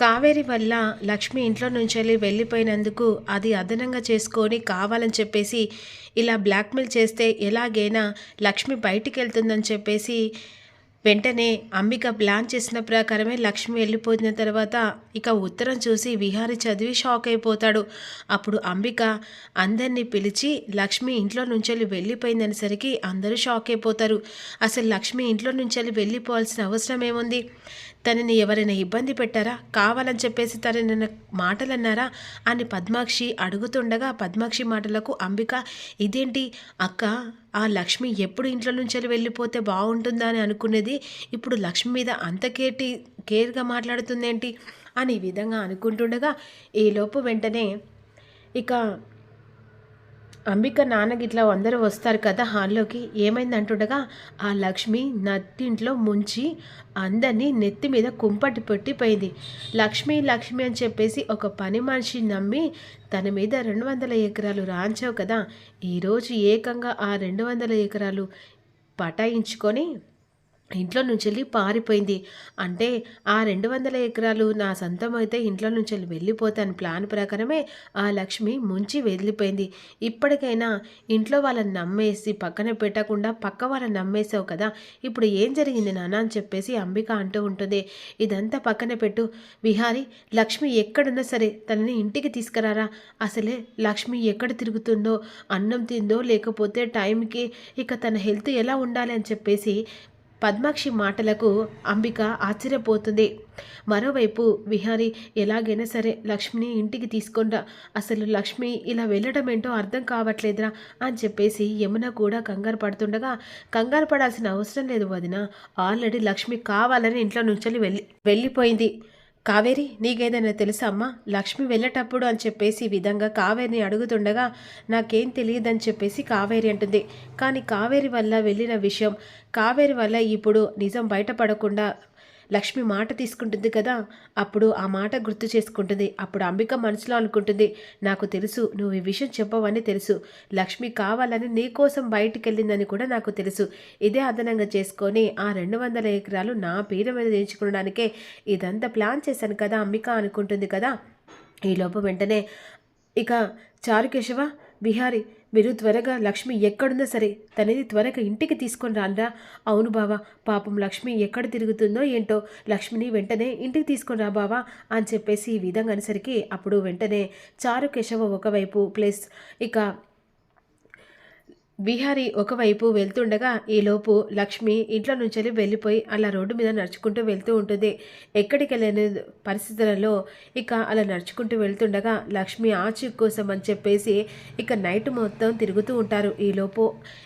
కావేరి వల్ల లక్ష్మి ఇంట్లో నుంచి వెళ్ళి వెళ్ళిపోయినందుకు అది అదనంగా చేసుకొని కావాలని చెప్పేసి ఇలా బ్లాక్మెయిల్ చేస్తే ఎలాగైనా లక్ష్మి బయటికి వెళ్తుందని చెప్పేసి వెంటనే అంబిక ప్లాన్ చేసిన ప్రకారమే లక్ష్మి వెళ్ళిపోయిన తర్వాత ఇక ఉత్తరం చూసి విహారి చదివి షాక్ అయిపోతాడు. అప్పుడు అంబిక అందరినీ పిలిచి లక్ష్మి ఇంట్లో నుంచి వెళ్ళిపోయిందనేసరికి అందరూ షాక్ అయిపోతారు. అసలు లక్ష్మి ఇంట్లో నుంచి వెళ్ళిపోవాల్సిన అవసరం ఏముంది? తనని ఎవరైనా ఇబ్బంది పెట్టారా? కావాలని చెప్పేసి తనని మాటలు అన్నారా అని పద్మాక్షి అడుగుతుండగా పద్మాక్షి మాటలకు అంబిక ఇదేంటి అక్క ఆ లక్ష్మి ఎప్పుడు ఇంట్లో నుంచి వెళ్ళిపోతే బాగుంటుందా? అని అనుకునేది. ఇప్పుడు లక్ష్మి మీద అంత కేటి కేర్గా మాట్లాడుతుందేంటి? అని ఈ విధంగా అనుకుంటుండగా ఈలోపు వెంటనే ఇక అంబిక నాన్న గిట్లా అందరూ వస్తారు కదా హాల్లోకి. ఏమైంది అంటుండగా ఆ లక్ష్మి నట్టింట్లో ముంచి అందరినీ నెత్తి మీద కుంపటి పెట్టిపోయింది. లక్ష్మి లక్ష్మి అని చెప్పేసి ఒక పని మనిషి నమ్మి తన మీద రెండు వందల ఎకరాలు రాంచావు కదా. ఈరోజు ఏకంగా ఆ రెండు వందల ఎకరాలు పటాయించుకొని ఇంట్లో నుంచి వెళ్ళి పారిపోయింది. అంటే ఆ రెండు వందల ఎకరాలు నా సొంతం అయితే ఇంట్లో నుంచి వెళ్ళి వెళ్ళిపోతాను. ప్లాన్ ప్రకారమే ఆ లక్ష్మి ముంచి వెళ్ళిపోయింది. ఇప్పటికైనా ఇంట్లో వాళ్ళని నమ్మేసి పక్కన పెట్టకుండా పక్క వాళ్ళని నమ్మేసావు కదా? ఇప్పుడు ఏం జరిగింది నాన్న అని చెప్పేసి అంబిక అంటూ ఉంటుంది. ఇదంతా పక్కన పెట్టు. విహారి లక్ష్మి ఎక్కడున్నా సరే తనని ఇంటికి తీసుకురారా? అసలే లక్ష్మి ఎక్కడ తిరుగుతుందో అన్నం తిందో లేకపోతే టైంకి ఇక తన హెల్త్ ఎలా ఉండాలి అని చెప్పేసి పద్మాక్షి మాటలకు అంబిక ఆశ్చర్యపోతుంది. మరోవైపు విహారి ఎలాగైనా సరే లక్ష్మిని ఇంటికి తీసుకొనిరా అసలు లక్ష్మి ఇలా వెళ్ళడం ఏంటో అర్థం కావట్లేదురా అని చెప్పేసి యమున కూడా కంగారు పడుతుండగా కంగారు పడాల్సిన అవసరం లేదు వదిన. ఆల్రెడీ లక్ష్మి కావాలని ఇంట్లో నుంచి వెళ్ళి వెళ్ళిపోయింది. కావేరి నీకేదైనా తెలుసా అమ్మా? లక్ష్మి వెళ్ళేటప్పుడు అని చెప్పేసి ఈ విధంగా కావేరిని అడుగుతుండగా నాకేం తెలియదని చెప్పేసి కావేరి అంటుంది. కానీ కావేరి వల్ల వెళ్ళిన విషయం కావేరి వల్ల ఇప్పుడు నిజం బయటపడకుండా లక్ష్మి మాట తీసుకుంటుంది కదా అప్పుడు ఆ మాట గుర్తు చేసుకుంటుంది. అప్పుడు అంబిక మనసులో అనుకుంటుంది నాకు తెలుసు నువ్వు ఈ విషయం చెప్పవని తెలుసు. లక్ష్మి కావాలని నీ కోసం బయటికి వెళ్ళిందని కూడా నాకు తెలుసు. ఇదే అదనంగా చేసుకొని ఆ రెండు వందల ఎకరాలు నా పేరు మీద చేయించుకోవడానికే ఇదంతా ప్లాన్ చేశాను కదా అంబిక అనుకుంటుంది కదా. ఈలోపు వెంటనే ఇక చారుకేశవ బిహారీ మీరు త్వరగా లక్ష్మి ఎక్కడున్నా సరే తనని త్వరగా ఇంటికి తీసుకొని రానరా అవును బావా పాపం లక్ష్మి ఎక్కడ తిరుగుతుందో ఏంటో లక్ష్మిని వెంటనే ఇంటికి తీసుకొని రా బావా అని చెప్పేసి ఈ విధంగా అనేసరికి అప్పుడు వెంటనే చారు కేశవ ఒకవైపు ప్లస్ ఇక విహారి ఒకవైపు వెళ్తుండగా ఈలోపు లక్ష్మి ఇంట్లో నుంచి వెళ్ళిపోయి అలా రోడ్డు మీద నడుచుకుంటూ వెళ్తూ ఉంటుంది. ఎక్కడికి వెళ్ళని పరిస్థితులలో ఇక అలా నడుచుకుంటూ వెళ్తుండగా లక్ష్మి ఆచి కోసం అని చెప్పేసి ఇక నైట్ మొత్తం తిరుగుతూ ఉంటారు. ఈలోపు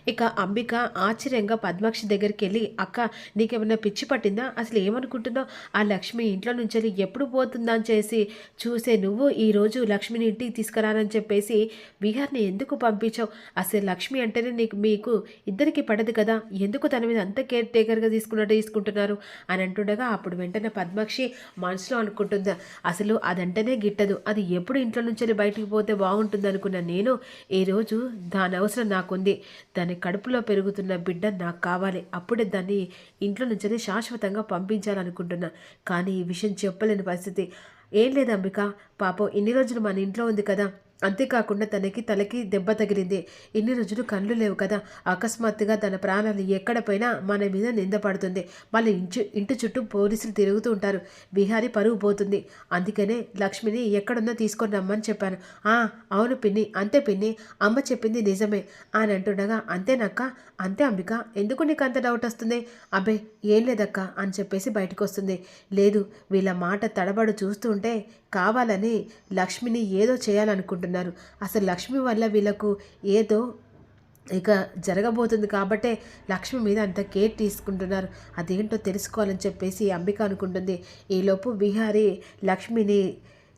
ఇక అంబిక ఆశ్చర్యంగా పద్మాక్షి దగ్గరికి వెళ్ళి అక్క నీకేమైనా పిచ్చి పట్టిందా? అసలు ఏమనుకుంటున్నావు? ఆ లక్ష్మి ఇంట్లో నుంచి ఎప్పుడు పోతుందా అని చేసి చూసే నువ్వు ఈరోజు లక్ష్మిని ఇంటికి తీసుకురానని చెప్పేసి బీహార్ని ఎందుకు పంపించావు? అసలు లక్ష్మి అంటే అంటేనే నీకు మీకు ఇద్దరికి పడదు కదా. ఎందుకు తన మీద అంత కేర్ టేకర్గా తీసుకున్నట్టు తీసుకుంటున్నారు? అని అంటుండగా అప్పుడు వెంటనే పద్మాక్షి మనసులో అనుకుంటుందా అసలు అదంటేనే గిట్టదు. అది ఎప్పుడు ఇంట్లో నుంచి బయటికి పోతే బాగుంటుంది అనుకున్న నేను ఈరోజు దాని అవసరం నాకుంది. దాని కడుపులో పెరుగుతున్న బిడ్డ నాకు కావాలి. అప్పుడే దాన్ని ఇంట్లో నుంచి శాశ్వతంగా పంపించాలనుకుంటున్నా. కానీ ఈ విషయం చెప్పలేని పరిస్థితి. ఏం లేదు అంబిక. పాపం ఇన్ని రోజులు మన ఇంట్లో ఉంది కదా. అంతేకాకుండా తనకి తలకి దెబ్బ తగిలింది. ఇన్ని రోజులు కళ్ళు లేవు కదా. అకస్మాత్తుగా తన ప్రాణాలు ఎక్కడ పోయినా మన మీద నిందపడుతుంది మళ్ళీ ఇంచు ఇంటి చుట్టూ పోలీసులు తిరుగుతూ ఉంటారు. బిహారీ పరుగు పోతుంది. అందుకనే లక్ష్మిని ఎక్కడున్నా తీసుకొని రమ్మని చెప్పాను. ఆ అవును పిన్ని. అంతే పిన్ని. అమ్మ చెప్పింది నిజమే. అని అంటుండగా అంతేనక్క? అంతే అంబిక. ఎందుకు నీకు అంత డౌట్ వస్తుంది? అబ్బే ఏం లేదక్క అని చెప్పేసి బయటకు వస్తుంది లేదు వీళ్ళ మాట తడబడు చూస్తుంటే కావాలని లక్ష్మిని ఏదో చేయాలనుకుంటున్నారు. అసలు లక్ష్మి వల్ల వీళ్ళకు ఏదో ఇక జరగబోతుంది కాబట్టే లక్ష్మి మీద అంత కేర్ తీసుకుంటున్నారు. అదేంటో తెలుసుకోవాలని చెప్పేసి అంబిక అనుకుంటుంది. ఈలోపు విహారీ లక్ష్మిని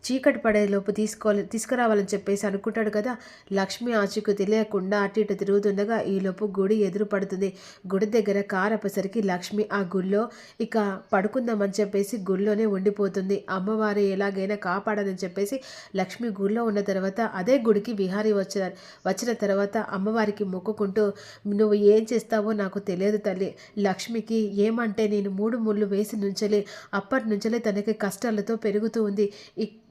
చీకటి పడేలోపు తీసుకోవాలి తీసుకురావాలని చెప్పేసి అనుకుంటాడు కదా. లక్ష్మి ఆచూకు తెలియకుండా అటు ఇటు తిరుగుతుండగా ఈలోపు గుడి ఎదురు పడుతుంది. గుడి దగ్గర కారపసరికి లక్ష్మి ఆ గుళ్ళో ఇక పడుకుందామని చెప్పేసి గుళ్ళోనే ఉండిపోతుంది. అమ్మవారు ఎలాగైనా కాపాడని చెప్పేసి లక్ష్మి గుళ్ళో ఉన్న తర్వాత అదే గుడికి విహారీ వచ్చినారు వచ్చిన తర్వాత అమ్మవారికి మొక్కుకుంటూ నువ్వు ఏం చేస్తావో నాకు తెలియదు తల్లి. లక్ష్మికి ఏమంటే నేను మూడు ముళ్ళు వేసి నుంచలే అప్పటి నుంచలే తనకి కష్టాలతో పెరుగుతూ ఉంది.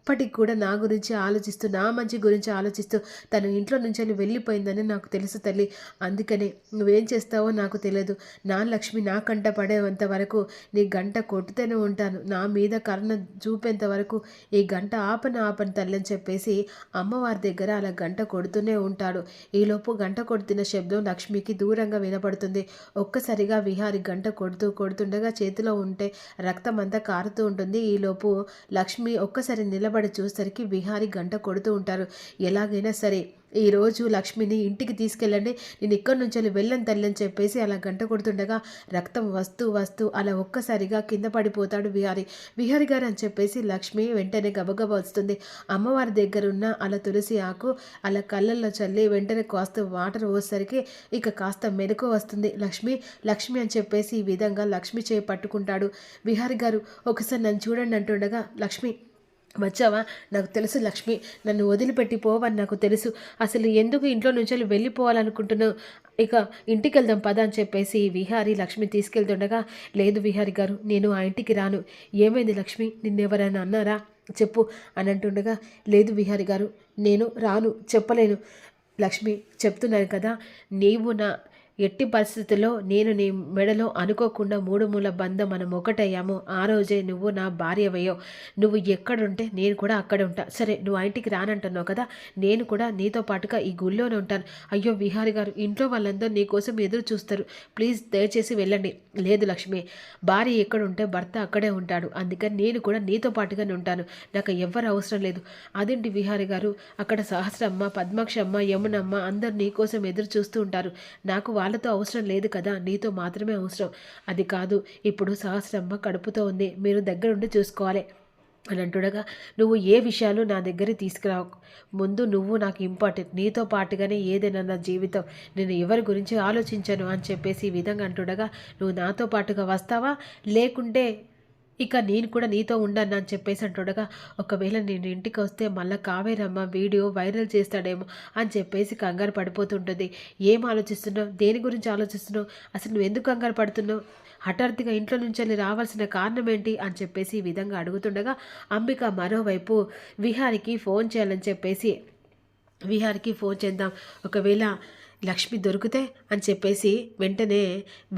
ఇప్పటికి కూడా నా గురించి ఆలోచిస్తూ నా మంచి గురించి ఆలోచిస్తూ తను ఇంట్లో నుంచి వెళ్ళిపోయిందని నాకు తెలుసు తల్లి. అందుకనే నువ్వేం చేస్తావో నాకు తెలియదు నా లక్ష్మి నా కంట పడేంత వరకు నీ గంట కొట్టుతూనే ఉంటాను. నా మీద కరుణ చూపేంత వరకు ఈ గంట ఆపన ఆపన తల్లి అని చెప్పేసి అమ్మవారి దగ్గర అలా గంట కొడుతూనే ఉంటాడు. ఈలోపు గంట కొడుతున్న శబ్దం లక్ష్మికి దూరంగా వినపడుతుంది. ఒక్కసారిగా విహారి గంట కొడుతూ కొడుతుండగా చేతిలో ఉంటే రక్తం అంతా కారుతూ ఉంటుంది. ఈలోపు లక్ష్మి ఒక్కసారి నిలబడి చూసరికి విహారి గంట కొడుతూ ఉంటారు. ఎలాగైనా సరే ఈరోజు లక్ష్మిని ఇంటికి తీసుకెళ్ళండి. నేను ఇక్కడి నుంచి వెళ్ళని తల్లి అని చెప్పేసి అలా గంట కొడుతుండగా రక్తం వస్తూ వస్తూ అలా ఒక్కసారిగా కింద పడిపోతాడు విహారి. విహారి గారు అని చెప్పేసి లక్ష్మి వెంటనే గబగబ వస్తుంది. అమ్మవారి దగ్గర ఉన్న అలా తులసి ఆకు అలా కళ్ళల్లో చల్లి వెంటనే కాస్త వాటర్ పోసేసరికి ఇక కాస్త మెలకు వస్తుంది. లక్ష్మి లక్ష్మి అని చెప్పేసి ఈ విధంగా లక్ష్మి చేయి పట్టుకుంటాడు. విహారి గారు ఒకసారి నన్ను చూడండి అంటుండగా లక్ష్మి వచ్చావా? నాకు తెలుసు లక్ష్మి. నన్ను వదిలిపెట్టి పోవని నాకు తెలుసు. అసలు ఎందుకు ఇంట్లో నుంచి వెళ్ళిపోవాలనుకుంటున్నావు? ఇక ఇంటికి వెళ్దాం పద అని చెప్పేసి విహారి లక్ష్మి తీసుకెళ్తుండగా లేదు విహారి గారు నేను ఆ ఇంటికి రాను. ఏమైంది లక్ష్మి? నిన్నెవరైనా అన్నారా? చెప్పు అని అంటుండగా లేదు విహారి గారు నేను రాను చెప్పలేను. లక్ష్మి చెప్తున్నాను కదా నీవు నా ఎట్టి పరిస్థితుల్లో నేను నీ మెడలో అనుకోకుండా మూడు మూల బంధం మనం ఒకటయ్యాము. ఆ రోజే నువ్వు నా భార్యవయ్యో నువ్వు ఎక్కడుంటే నేను కూడా అక్కడ ఉంటా. సరే నువ్వు ఆ ఇంటికి రానంటున్నావు కదా? నేను కూడా నీతో పాటుగా ఈ గుళ్ళోనే ఉంటాను. అయ్యో విహారి గారు ఇంట్లో వాళ్ళందరూ నీ కోసం ఎదురు చూస్తారు. ప్లీజ్ దయచేసి వెళ్ళండి. లేదు లక్ష్మి భార్య ఎక్కడ ఉంటే భర్త అక్కడే ఉంటాడు. అందుకని నేను కూడా నీతో పాటుగానే ఉంటాను. నాకు ఎవ్వరు అవసరం లేదు. అదేంటి విహారి గారు? అక్కడ సహస్రమ్మ పద్మాక్షమ్మ యమునమ్మ అందరు నీ కోసం ఎదురు చూస్తూ ఉంటారు. నాకు వాళ్ళతో అవసరం లేదు కదా నీతో మాత్రమే అవసరం. అది కాదు ఇప్పుడు సహస్రమ్మ కడుపుతో ఉంది మీరు దగ్గరుండి చూసుకోవాలి. అని అంటుండగా నువ్వు ఏ విషయాలు నా దగ్గర తీసుకురావు? ముందు నువ్వు నాకు ఇంపార్టెంట్ నీతో పాటుగానే ఏదైనా నా జీవితం. నేను ఎవరి గురించి ఆలోచించను అని చెప్పేసి ఈ విధంగా అంటుండగా నువ్వు నాతో పాటుగా వస్తావా? లేకుంటే ఇక నేను కూడా నీతో ఉండను అని చెప్పేసి అంటుండగా ఒకవేళ నేను ఇంటికి వస్తే మళ్ళీ కావేరమ్మ వీడియో వైరల్ చేస్తాడేమో అని చెప్పేసి కంగారు పడిపోతుంటుంది. ఏం ఆలోచిస్తున్నావు? దేని గురించి ఆలోచిస్తున్నావు? అసలు నువ్వు ఎందుకు కంగారు పడుతున్నావు? హఠాత్తుగా ఇంట్లో నుంచి వెళ్ళి రావాల్సిన కారణం ఏంటి? అని చెప్పేసి ఈ విధంగా అడుగుతుండగా అంబిక మరోవైపు విహారికి ఫోన్ చేయాలని చెప్పేసి విహారికి ఫోన్ చేద్దాం. ఒకవేళ లక్ష్మి దొరికితే అని చెప్పేసి వెంటనే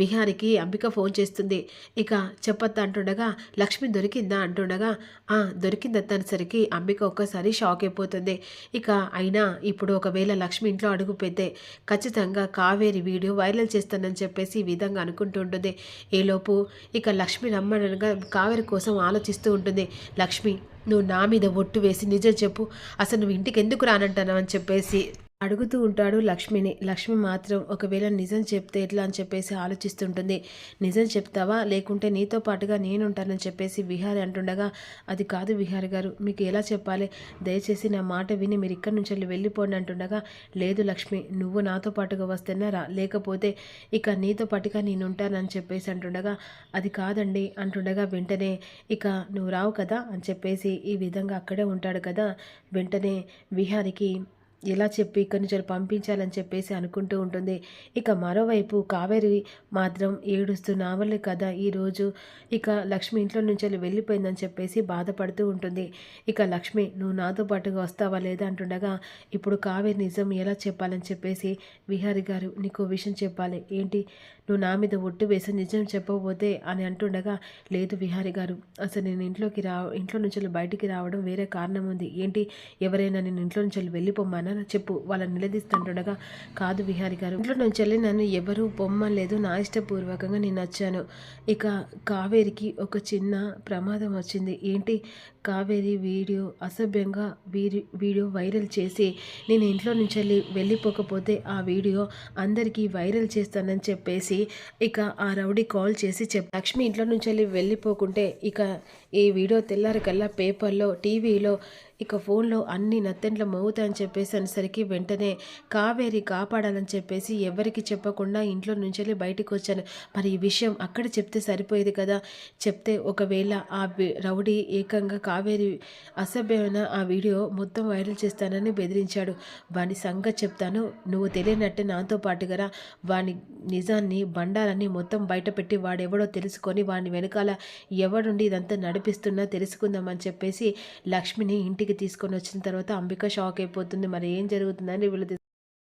విహారికి అంబిక ఫోన్ చేస్తుంది. ఇక చెప్పొద్దా అంటుండగా లక్ష్మి దొరికిందా? అంటుండగా ఆ దొరికింది అనేసరికి అంబిక ఒక్కసారి షాక్ అయిపోతుంది. ఇక అయినా ఇప్పుడు ఒకవేళ లక్ష్మి ఇంట్లో అడుగు పెద్దే ఖచ్చితంగా కావేరి వీడియో వైరల్ చేస్తానని చెప్పేసి ఈ విధంగా అనుకుంటూ ఉంటుంది. ఈలోపు ఇక లక్ష్మి రమ్మనగా కావేరి కోసం ఆలోచిస్తూ ఉంటుంది. లక్ష్మి నువ్వు నా మీద ఒట్టు వేసి నిజం చెప్పు. అసలు నువ్వు ఇంటికి ఎందుకు రానంటావు అని చెప్పేసి అడుగుతూ ఉంటాడు లక్ష్మిని. లక్ష్మి మాత్రం ఒకవేళ నిజం చెప్తే ఎట్లా అని చెప్పేసి ఆలోచిస్తుంటుంది. నిజం చెప్తావా? లేకుంటే నీతో పాటుగా నేను ఉంటానని చెప్పేసి విహారి అంటుండగా అది కాదు విహారి గారు మీకు ఎలా చెప్పాలి? దయచేసి నా మాట విని మీరు ఇక్కడి నుంచి వెళ్ళి వెళ్ళిపోండి అంటుండగా లేదు లక్ష్మి నువ్వు నాతో పాటుగా వస్తేనే రా. లేకపోతే ఇక నీతో పాటుగా నేను ఉంటానని చెప్పేసి అంటుండగా అది కాదండి అంటుండగా వెంటనే ఇక నువ్వు రావు కదా అని చెప్పేసి ఈ విధంగా అక్కడే ఉంటాడు కదా. వెంటనే విహారికి ఎలా చెప్పి ఇక్కడి నుంచి పంపించాలని చెప్పేసి అనుకుంటూ ఉంటుంది. ఇక మరోవైపు కావేరి మాత్రం ఏడుస్తూ నా వల్లే కదా ఈరోజు ఇక లక్ష్మి ఇంట్లో నుంచి వెళ్ళి వెళ్ళిపోయిందని చెప్పేసి బాధపడుతూ ఉంటుంది. ఇక లక్ష్మి నువ్వు నాతో పాటుగా వస్తావా లేదా? అంటుండగా ఇప్పుడు కావేరి నిజం ఎలా చెప్పాలని చెప్పేసి విహారి గారు నీకు విషయం చెప్పాలి. ఏంటి? నువ్వు నా మీద ఒట్టు వేసి నిజం చెప్పబోతే అని అంటుండగా లేదు విహారి గారు అసలు నేను ఇంట్లోకి రా ఇంట్లో నుంచి బయటికి రావడం వేరే కారణం ఉంది. ఏంటి? ఎవరైనా నేను ఇంట్లో నుంచి వెళ్ళిపోమ్మా నాన్న చెప్పు వాళ్ళని నిలదీస్తుండగా కాదు విహారి గారు ఇంట్లో నుంచి వెళ్ళి నన్ను ఎవరు బొమ్మలేదు నా ఇష్టపూర్వకంగా నేను వచ్చాను. ఇక కావేరికి ఒక చిన్న ప్రమాదం వచ్చింది. ఏంటి? కావేరి వీడియో అసభ్యంగా వీరి వీడియో వైరల్ చేసి నేను ఇంట్లో నుంచి వెళ్ళి వెళ్ళిపోకపోతే ఆ వీడియో అందరికీ వైరల్ చేస్తానని చెప్పేసి ఇక ఆ రౌడీ కాల్ చేసి చెప్ లక్ష్మి ఇంట్లో నుంచి వెళ్ళి వెళ్ళిపోకుంటే ఇక ఈ వీడియో తెల్లారికల్లా పేపర్లో టీవీలో ఇక ఫోన్లో అన్ని నత్తెంట్లో మోగుతాయని చెప్పేసి అనేసరికి వెంటనే కావేరి కాపాడాలని చెప్పేసి ఎవరికి చెప్పకుండా ఇంట్లో నుంచి వెళ్ళి బయటికి వచ్చాను. మరి ఈ విషయం అక్కడ చెప్తే సరిపోయేది కదా? చెప్తే ఒకవేళ ఆ రౌడీ ఏకంగా కావేరి అసభ్యమైన ఆ వీడియో మొత్తం వైరల్ చేస్తానని బెదిరించాడు. వాని సంగతి చెప్తాను. నువ్వు తెలియనట్టే నాతో పాటుగా వాని నిజాన్ని బండారాన్ని మొత్తం బయటపెట్టి వాడెవడో తెలుసుకొని వాని వెనకాల ఎవడుండి ఇదంతా నడిపిస్తున్నా తెలుసుకుందామని చెప్పేసి లక్ష్మిని ఇంటికి తీసుకొని వచ్చిన తర్వాత అంబిక షాక్ అయిపోతుంది. మరి ఏం జరుగుతుందని వీళ్ళు